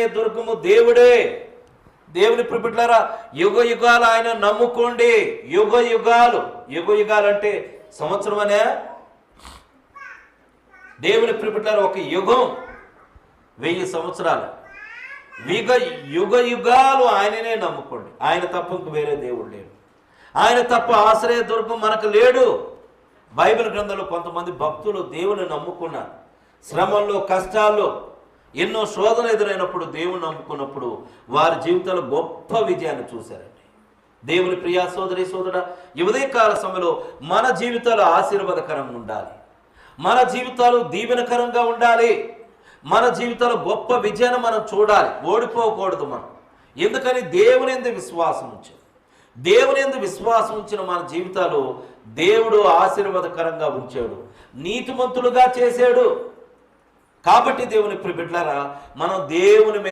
దుర్గము దేవుడే. దేవుని ప్రిపిట్లారా యుగ యుగాలు ఆయన నమ్ముకోండి. యుగ యుగాలు. యుగ యుగాలు అంటే సంవత్సరం అనే దేవుని ప్రిపిట్లారా ఒక యుగం. వెయ్యి సంవత్సరాలు. యుగ యుగ యుగాలు ఆయననే నమ్ముకోండి. ఆయన తప్ప ఇంక వేరే దేవుడు లేడు. ఆయన తప్ప ఆశ్రయ దుర్గం మనకు లేడు. బైబిల్ గ్రంథంలో కొంతమంది భక్తులు దేవుని నమ్ముకున్నారు. శ్రమల్లో కష్టాల్లో ఎన్నో శోధన ఎదురైనప్పుడు దేవుని నమ్ముకున్నప్పుడు వారి జీవితంలో గొప్ప విజయాన్ని చూశారండి. దేవుని ప్రియా సోదరి సోదర కాల సమయంలో మన జీవితాలు ఆశీర్వాదకరంగా ఉండాలి. మన జీవితాలు దీవెనకరంగా ఉండాలి. మన జీవితాలు గొప్ప విజయాన్ని మనం చూడాలి. ఓడిపోకూడదు మనం. ఎందుకని? దేవుని ఎందు విశ్వాసం ఉంచాడు. దేవుని ఎందు విశ్వాసం ఉంచిన మన జీవితాలు దేవుడు ఆశీర్వాదకరంగా ఉంచాడు. నీతిమంతులుగా చేశాడు. కాబట్టి దేవుని ప్రిబిడ్లారా మనం దేవుని మీద